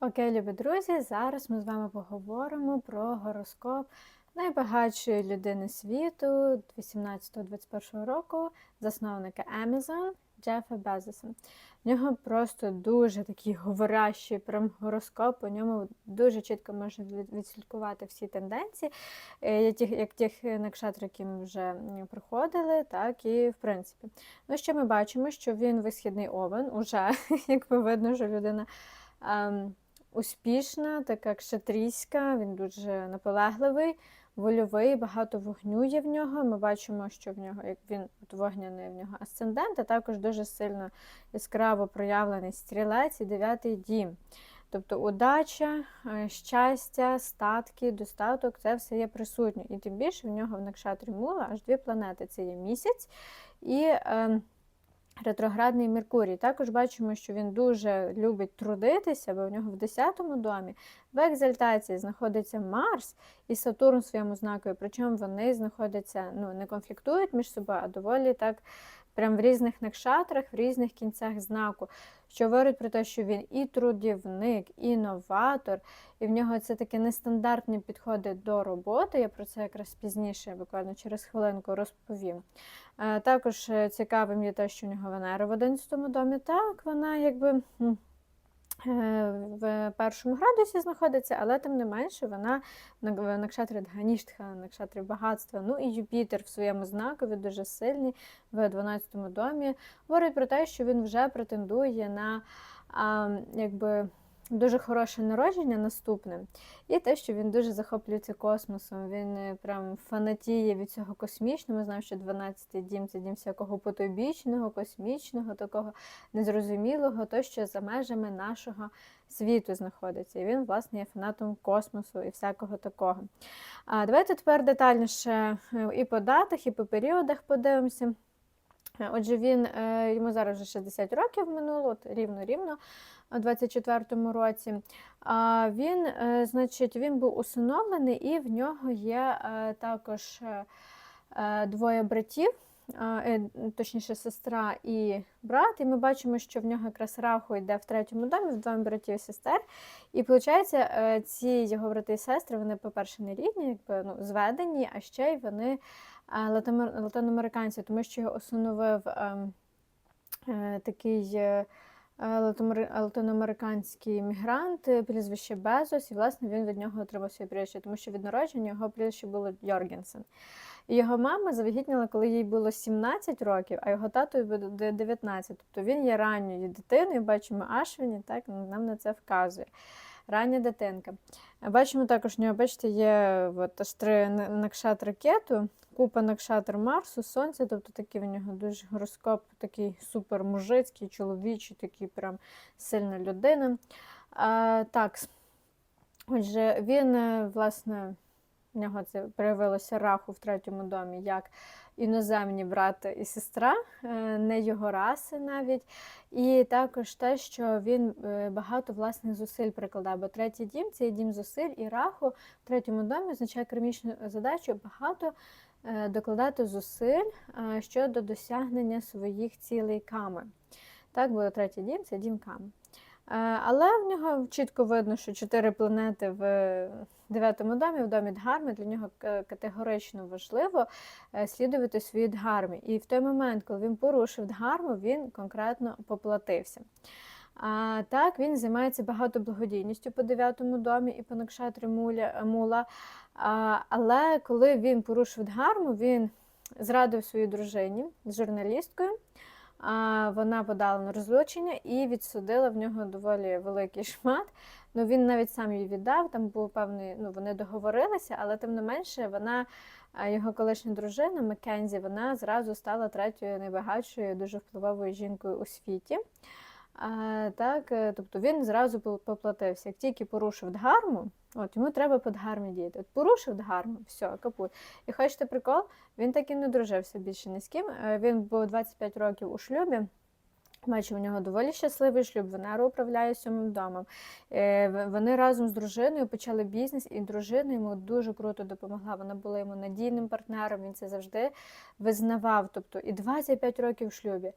Окей, любі друзі, зараз ми з вами поговоримо про гороскоп найбагатшої людини світу 18-21 року, засновника Amazon Джефа Безоса. В нього просто дуже такий говорящий прям гороскоп, по ньому дуже чітко можна відслідкувати всі тенденції, е, як тих, як накшатр, які ми вже проходили, так і в принципі. Ну, що ми бачимо, що він висхідний овен, уже, якби видно, що людина. ем, успішна, така кшатрійська, він дуже наполегливий, вольовий, багато вогню є в нього. Ми бачимо, що в нього, як він от вогняний в нього асцендент, а також дуже сильно яскраво проявлений стрілець і дев'ятий дім. Тобто удача, е, щастя, статки, достаток це все є присутнє. І тим більше в нього в Накшатрі Мула аж дві планети: це є місяць і е, ретроградний Меркурій. Також бачимо, що він дуже любить трудитися, бо в нього в 10-му домі в екзальтації знаходиться Марс і Сатурн в своєму знакові. Причому вони знаходяться, ну, не конфліктують між собою, а доволі так. Прям в різних накшатрах, в різних кінцях знаку, що говорить про те, що він і трудівник, і новатор, і в нього це таке нестандартні підходи до роботи. Я про це якраз пізніше, буквально через хвилинку, розповім. Е, Також цікавим є те, що у нього Венера в 11 домі. Так, вона якби в першому градусі знаходиться, але тим не менше вона на- накшатрі Дганіштха, накшатрі багатства. Ну і Юпітер в своєму знакові дуже сильний в 12 домі. Говорить про те, що він вже претендує на а, якби. Дуже хороше народження наступне, і те, що він дуже захоплюється космосом. Він е, прям фанатіє від цього космічного. Ми знаємо, що 12-й дім це дім всякого потойбічного, космічного, такого незрозумілого, то, що за межами нашого світу знаходиться. І він, власне, є фанатом космосу і всякого такого. А давайте тепер детальніше е, і по датах, і по періодах подивимося. Е, Отже, він йому зараз вже 60 років минуло, рівно-рівно у 24-му році. Він, е, значить, він був усиновлений, і в нього є е, також е, двоє братів, точніше, сестра і брат. І ми бачимо, що в нього якраз раху йде в третьому домі, в двоє братів і сестер. І виходить, ці його брати і сестри, вони, по-перше, не рідні, якби ну, зведені, а ще й вони латиноамериканці, тому що його усиновив ем, такий. Латиноамериканський мігрант, е, прізвище Безос, і власне він від нього отримав своє прізвище, тому що від народження його прізвище було Йоргенсен. І його мама завагітніла, коли їй було 17 років, а його тату буде 19. Тобто він є ранньою дитиною, бачимо Ашвіні, так нам на це вказує. Рання дитинка. Бачимо також, у нього, бачите, є от, аж три накшат ракету, купа накшатр Марсу, Сонця, тобто такий в нього дуже гороскоп, такий супер мужицький, чоловічий, такий прям сильна людина. А, так, отже, він, е, власне, в нього це проявилося раху в третьому домі як іноземні брат і сестра, е, не його раси навіть. І також те, що він е, багато власних зусиль прикладає, бо третій дім це дім зусиль, і раху в третьому домі означає кармічну задачу багато е, докладати зусиль щодо досягнення своїх цілей ками. Так, бо третій дім це дім ками. Е, Але в нього чітко видно, що чотири планети в дев'ятому домі, в домі Дгарми, для нього категорично важливо е, слідувати своїй Дгармі. І в той момент, коли він порушив Дгарму, він конкретно поплатився. А, так, він займається багато благодійністю по дев'ятому домі і по Накшатрі Мула. Але коли він порушив Дгарму, він зрадив своїй дружині з журналісткою. А, вона подала на розлучення і відсудила в нього доволі великий шмат. Ну він навіть сам її віддав. Там був певний, ну вони договорилися, але тим не менше, вона, його колишня дружина Маккензі, вона зразу стала третьою найбагатшою, дуже впливовою жінкою у світі. Так, е, тобто він зразу поплатився. Як тільки порушив дгарму, от йому треба по дгармі діяти. От порушив дгарму, все, капут. І хочете прикол, він так і не дружився більше ні з ким. Е, Він був 25 років у шлюбі. Бачу, у нього доволі щасливий шлюб. Венера управляє сьомим домом. Е, Вони разом з дружиною почали бізнес, і дружина йому дуже круто допомогла. Вона була йому надійним партнером. Він це завжди визнавав. Тобто і 25 років в шлюбі.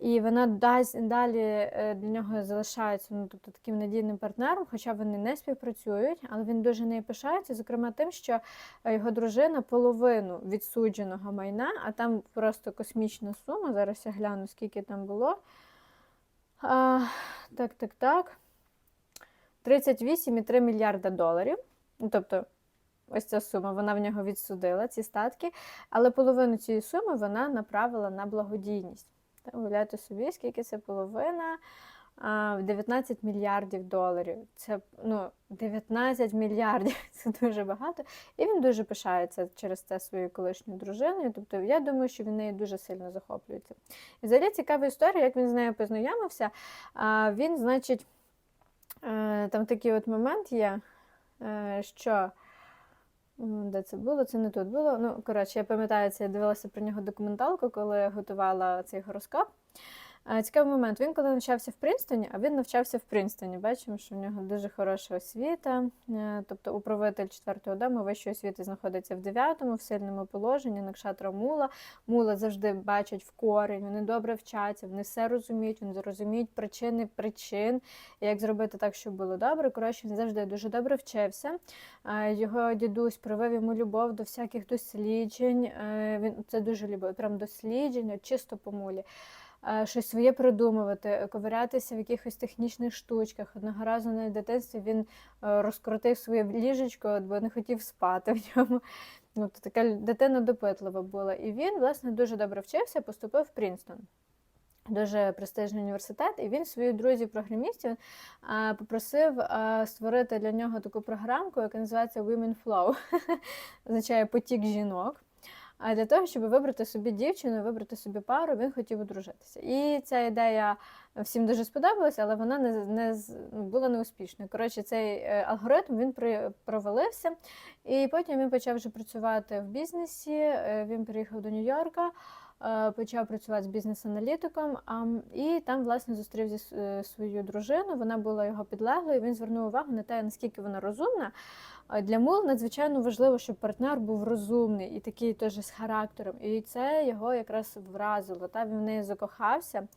І вона дасть далі е, для нього залишається ну, тобто, таким надійним партнером, хоча вони не співпрацюють, але він дуже нею пишається, зокрема тим, що е, його дружина половину відсудженого майна, а там просто космічна сума. Зараз я гляну, скільки там було. А, Так, так, так. 38,3 мільярда доларів. Ну, тобто, ось ця сума, вона в нього відсудила ці статки, але половину цієї суми вона направила на благодійність. Уявляєте собі, скільки це половина? А, 19 мільярдів доларів. Це ну, 19 мільярдів це дуже багато. І він дуже пишається через це своєю колишньою дружиною. Тобто, я думаю, що він нею дуже сильно захоплюється. І взагалі цікава історія, як він з нею познайомився. Він, значить, е, там такий от момент є, е, що. Де це було? Це не тут було. Ну, коротше, я пам'ятаю, це я дивилася про нього документалку, коли готувала цей гороскоп. Цікавий момент. Він коли навчався в Принстоні, а він навчався в Принстоні. Бачимо, що в нього дуже хороша освіта. Е, Тобто управитель четвертого дому вищої освіти знаходиться в дев'ятому, в сильному положенні, Накшатра Мула. Мула завжди бачать в корінь, вони добре вчаться, вони все розуміють, вони розуміють причини причин, як зробити так, щоб було добре. Коротше, він завжди дуже добре вчився. Його дідусь привив йому любов до всяких досліджень. Е, Він це дуже любив, прям досліджень, чисто по мулі. Е, Щось своє придумувати, ковирятися в якихось технічних штучках. Одного разу на дитинстві він е, розкрутив своє ліжечко, бо не хотів спати в ньому. Ну, то така дитина допитлива була. І він, власне, дуже добре вчився, поступив в Прінстон. Дуже престижний університет, і він своїх друзів-програмістів попросив створити для нього таку програмку, яка називається Women Flow, означає потік жінок. А для того, щоб вибрати собі дівчину, вибрати собі пару, він хотів одружитися. І ця ідея всім дуже сподобалася, але вона не, не з- була неуспішною. Коротше, цей е, алгоритм він при, провалився, і потім він почав вже працювати в бізнесі. е, Він приїхав до Нью-Йорка, почав працювати з бізнес-аналітиком, а, і там, власне, зустрів зі е, свою дружину. Вона була його підлеглою. Він звернув увагу на те, наскільки вона розумна. Для мул надзвичайно важливо, щоб партнер був розумний і такий теж з характером. І це його якраз вразило. Та він в неї закохався,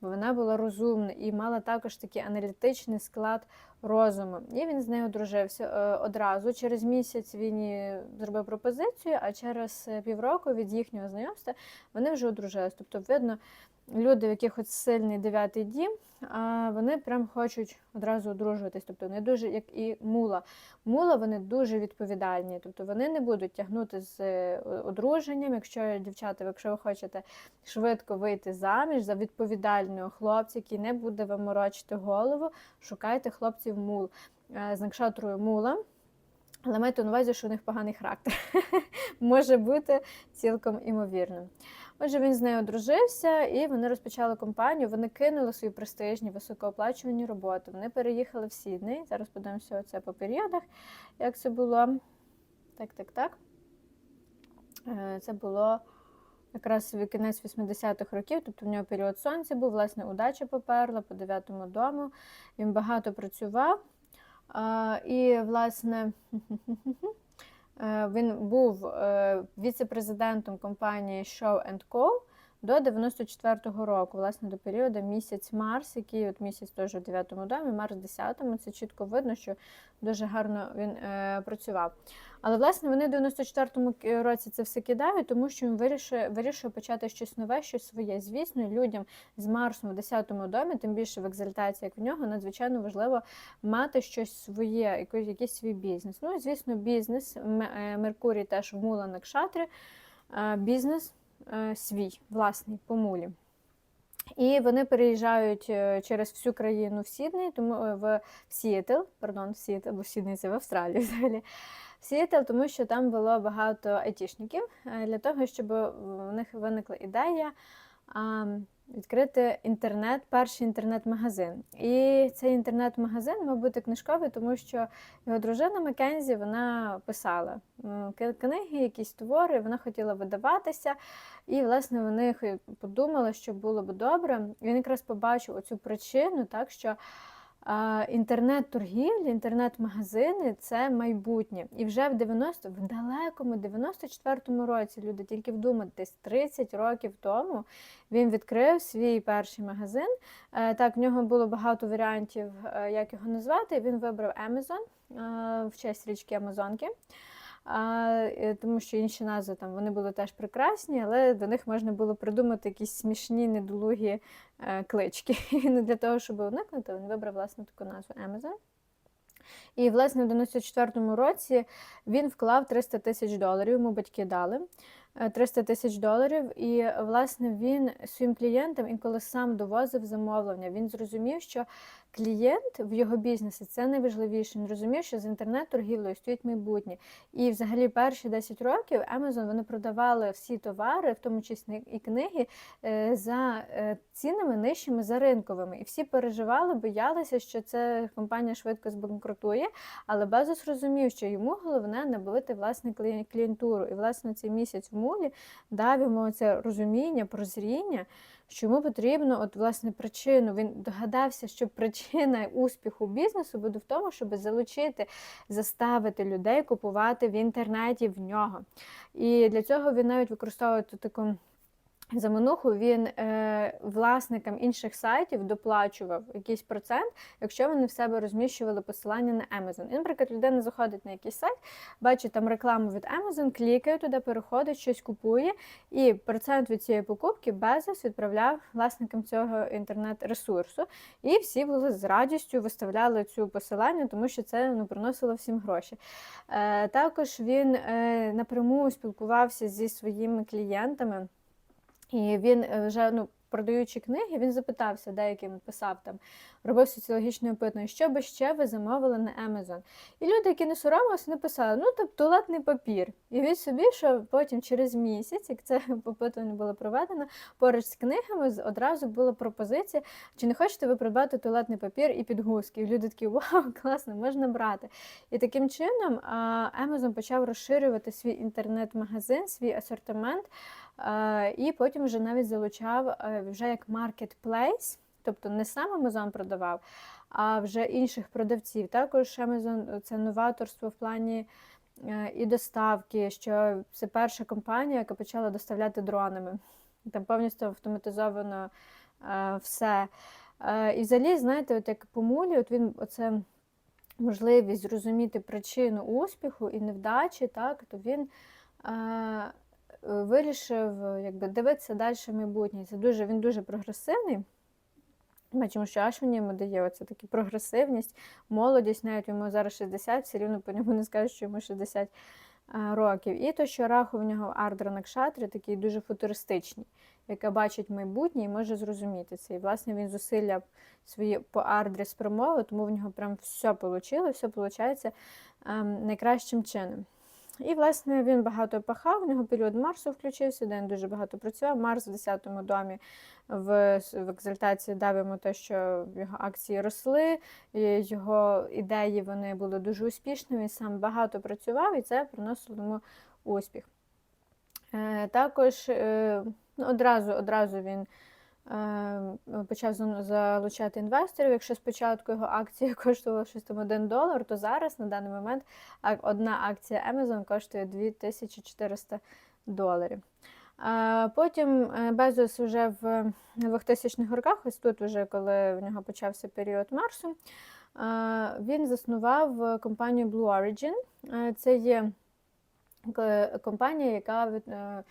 бо вона була розумна і мала також такий аналітичний склад розуму. І він з нею одружився е, одразу. Через місяць він зробив пропозицію, а через е, півроку від їхнього знайомства вони вже одружились. Тобто, видно, люди, в яких от сильний дев'ятий дім, вони прям хочуть одразу одружуватись. Тобто вони дуже, як і мула. Мула вони дуже відповідальні, тобто вони не будуть тягнути з е, одруженням. Якщо дівчата, якщо ви хочете швидко вийти заміж за відповідального хлопця, який не буде вам морочити голову, шукайте хлопців мул Е, з накшатрою мула. Але майте на увазі, що у них поганий характер. Може бути цілком імовірним. Отже, він з нею одружився, і вони розпочали компанію. Вони кинули свої престижні, високооплачувані роботи. Вони переїхали в Сідней. Зараз подивимося оце по періодах, як це було. Так, так, так. Е, Це було якраз кінець 80-х років, тобто в нього період сонця був, власне, удача поперла по дев'ятому дому. Він багато працював. І, власне, він був е, віце-президентом компанії Show Co. До 94-го року, власне, до періоду місяць Марс, який от місяць теж у 9-му домі, Марс 10-му, це чітко видно, що дуже гарно він е, працював. Але власне вони в 94-му році це все кидають, тому що він вирішує, вирішує почати щось нове, щось своє. Звісно, людям з Марсом в 10-му домі, тим більше в екзальтації, як в нього, надзвичайно важливо мати щось своє, якийсь, свій бізнес. Ну звісно, бізнес. Е, Меркурій теж в Мула Накшатрі, е, бізнес свій, власний, по мулі. І вони переїжджають е, через всю країну в Сідней, тому е, в в Сіетл, пардон, в Сіетл, бо Сідней це в Австралії взагалі. В Сіетл, тому що там було багато айтішників е, для того, щоб в них виникла ідея відкрити інтернет, перший інтернет-магазин. І цей інтернет-магазин мав бути книжковий, тому що його дружина Маккензі вона писала книги, якісь твори, вона хотіла видаватися. І, власне, вони подумали, що було б добре. Він якраз побачив оцю причину, так що інтернет-торгівля, інтернет-магазини це майбутнє. І вже в 90 в далекому 94-му році люди тільки вдумайтесь, 30 років тому він відкрив свій перший магазин. Е, Так, в нього було багато варіантів, е, як його назвати. Він вибрав Amazon е, в честь річки Амазонки. А, е, тому що інші назви там вони були теж прекрасні, але до них можна було придумати якісь смішні, недолугі е, клички. І не для того, щоб уникнути, він вибрав власне таку назву Amazon. І, власне, в 94-му році він вклав 300 тисяч доларів, йому батьки дали. е, 300 тисяч доларів, і власне він своїм клієнтам інколи сам довозив замовлення. Він зрозумів, що клієнт в його бізнесі це найважливіше. Він розумів, що з інтернет-торгівлею стоїть майбутнє. І взагалі перші 10 років Amazon вони продавали всі товари, в тому числі і книги, е, за е, цінами нижчими за ринковими. І всі переживали, боялися, що ця компанія швидко збанкрутує. Але Безос розумів, що йому головне набити власне клі- клієнтуру. І власне цей місяць в мулі дав йому це розуміння, прозріння. Що потрібно, от власне причину. Він догадався, що причина успіху бізнесу буде в тому, щоб залучити, заставити людей купувати в інтернеті в нього. І для цього він навіть використовує ту таку замануху. Він е, власникам інших сайтів доплачував якийсь процент, якщо вони в себе розміщували посилання на Amazon. І, наприклад, людина заходить на якийсь сайт, бачить там рекламу від Amazon, клікає туди, переходить, щось купує, і процент від цієї покупки Безос відправляв власникам цього інтернет-ресурсу. І всі були з радістю виставляли цю посилання, тому що це ну, приносило всім гроші. Е, також він е, напряму спілкувався зі своїми клієнтами. І він е, вже ну, продаючи книги, він запитався, деяким писав там, робив соціологічне опитування, що би ще ви замовили на Amazon. І люди, які не соромилися, написали, ну тобто туалетний папір. І від собі, що потім через місяць, як це опитування було проведено, поруч з книгами одразу була пропозиція, чи не хочете ви придбати туалетний папір і підгузки. І люди такі, вау, класно, можна брати. І таким чином Amazon почав розширювати свій інтернет-магазин, свій асортимент. І потім вже навіть залучав е, вже як маркетплейс, тобто не сам Amazon продавав, а вже інших продавців. Також Amazon це новаторство в плані е, і доставки, що це перша компанія, яка почала доставляти дронами. Там повністю автоматизовано е, все. І взагалі, знаєте, от як по мулі, от він оце можливість зрозуміти причину успіху і невдачі, так, то він. Е, вирішив е, якби, дивитися далі в майбутнє. Це дуже, він дуже прогресивний. Бачимо, що Ашвіні йому дає оце таку прогресивність, молодість, навіть йому зараз 60, все рівно по ньому не скажуть, що йому 60 а, років. І то, що раху в нього Ардра Накшатри, такий дуже футуристичний, яка бачить майбутнє і може зрозуміти це. І, власне, він зусилля свої по Ардрі спрямовує, тому в нього прям все вийшло, все виходить ем, найкращим чином. І, власне, він багато пахав, у нього період Марсу включився, де він дуже багато працював. Марс в 10-му домі в, в екзальтації дав йому те, що його акції росли, його ідеї вони були дуже успішними, він сам багато працював, і це приносило йому успіх. Е, також е, ну, одразу, одразу він почав залучати інвесторів. Якщо спочатку його акція коштувала щось там 1 долар, то зараз на даний момент одна акція Amazon коштує 2400 доларів. Потім е, Безос вже в 2000-х роках, ось тут, вже коли в нього почався період Марсу, е, він заснував е, компанію Blue Origin. Е, Це є компанія, яка е,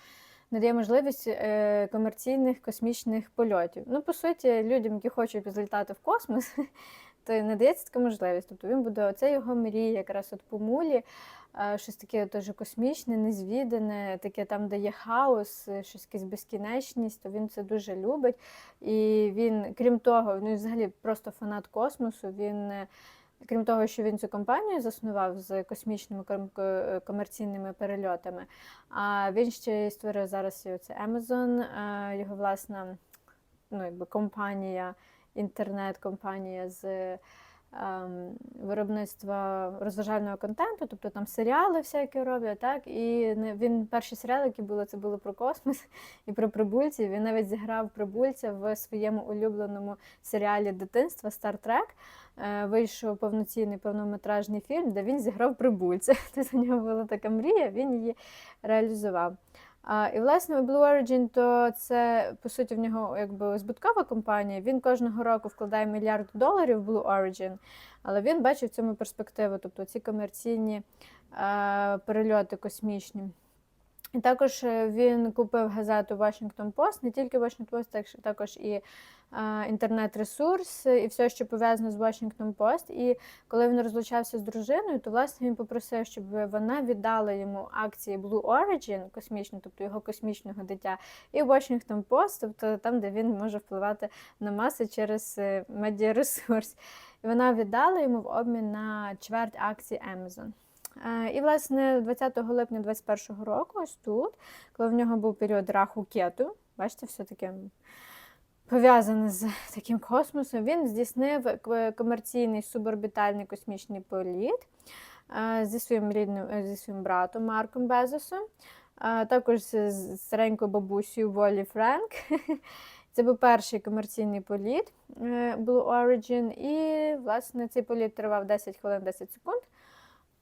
надає можливість е, комерційних космічних польотів. Ну, по суті, людям, які хочуть злітати в космос, то надається така можливість. Тобто він буде оце його мрія, якраз от по мулі, е, щось таке теж космічне, незвідане, таке там, де є хаос, е, щось якась безкінечність, то він це дуже любить. І він, крім того, він взагалі просто фанат космосу. Він Крім того, що він цю компанію заснував з космічними ком- комерційними перельотами, а він ще й створив зараз і Amazon, е, його власна ну, якби компанія, інтернет-компанія з виробництва розважального контенту, тобто там серіали всякі роблять, так? І він перші серіали, які були, це були про космос і про прибульців. Він навіть зіграв прибульця в своєму улюбленому серіалі дитинства Trek. Е, Вийшов повноцінний повнометражний фільм, де він зіграв прибульця. Тобто у нього була така мрія, він її реалізував. І власне Blue Origin, то це по суті в нього якби збуткова компанія. Він кожного року вкладає мільярд доларів в Blue Origin, але він бачив в цьому перспективу, тобто ці комерційні перельоти космічні. І також е, він купив газету Washington Post, не тільки Washington Post, так- також і е, інтернет-ресурс, е, і все, що пов'язано з Washington Post. І коли він розлучався з дружиною, то власне він попросив, щоб вона віддала йому акції Blue Origin космічні, тобто його космічного дитя, і Washington Post, тобто там, де він може впливати на маси через медіаресурс. І вона віддала йому в обмін на чверть акцій Amazon. Е, І, власне, 20 липня 2021 року, ось тут, коли в нього був період раху кету, бачите, все таке пов'язане з таким космосом, він здійснив комерційний суборбітальний космічний політ е, зі своїм рідним, е, зі своїм братом Марком Безосом, також з старенькою бабусею Волі Френк. Це був перший комерційний політ Blue Origin, і, власне, цей політ тривав 10 хвилин 10 секунд.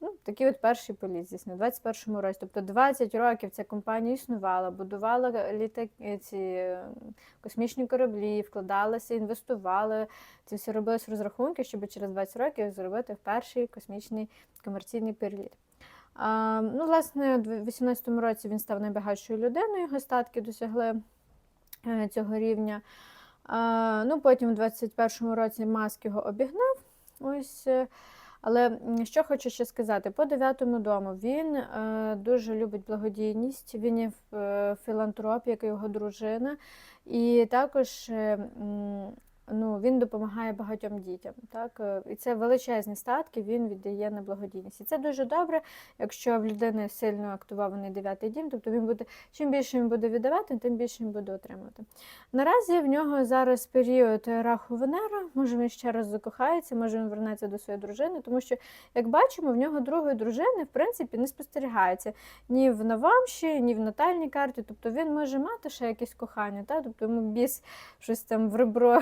Ну, такий от перший політ здійснив у 21-му році. Тобто 20 років ця компанія існувала, будувала літаки, ці е, космічні кораблі, вкладалася, інвестувала. Це все робилось розрахунки, щоб через 20 років зробити перший космічний комерційний переліт. А, ну, власне, у 2018 році він став найбагатшою людиною, його статки досягли е, цього рівня. А, ну, потім у 2021 році Маск його обігнав. Ось. Але що хочу ще сказати, по дев'ятому дому він е, дуже любить благодійність, він є е, філантроп, як і його дружина, і також е, ну, він допомагає багатьом дітям. Так? е, І це величезні статки він віддає на благодійність. І це дуже добре, якщо в людини сильно активований дев'ятий дім, тобто він буде, чим більше він буде віддавати, тим більше він буде отримувати. Наразі в нього зараз період раху Венера, може він ще раз закохається, може він вернеться до своєї дружини, тому що, як бачимо, в нього другої дружини в принципі не спостерігається ні в Навамші, ні в натальній карті. Тобто він може мати ще якесь кохання, та? тобто йому біс щось там в ребро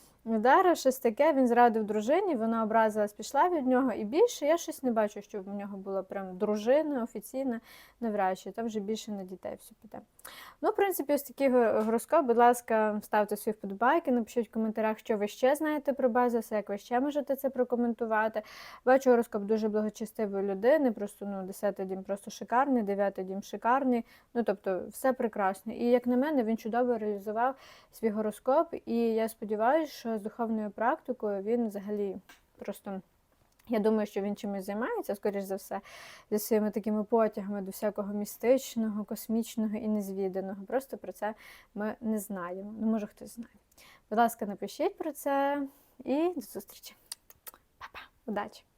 Ударив щось таке, він зрадив дружині, вона образилась, пішла від нього. І більше я щось не бачу, щоб у нього була прям дружина офіційна, навряд чи там вже більше на дітей все піде. Ну, в принципі, ось такий гороскоп. Будь ласка, ставте свої вподобайки, напишіть в коментарях, що ви ще знаєте про Безоса, як ви ще можете це прокоментувати. Бачу гороскоп дуже благочестивої людини, просто ну, 10 дім просто шикарний, 9 дім шикарний. Ну, тобто, все прекрасно. І як на мене, він чудово реалізував свій гороскоп, і я сподіваюся, що з духовною практикою він взагалі просто. Я думаю, що він чимось займається, скоріш за все, зі своїми такими потягами до всякого містичного, космічного і незвіданого. Просто про це ми не знаємо. Ну, може, хтось знає. Будь ласка, напишіть про це і до зустрічі. Па-па. Удачі!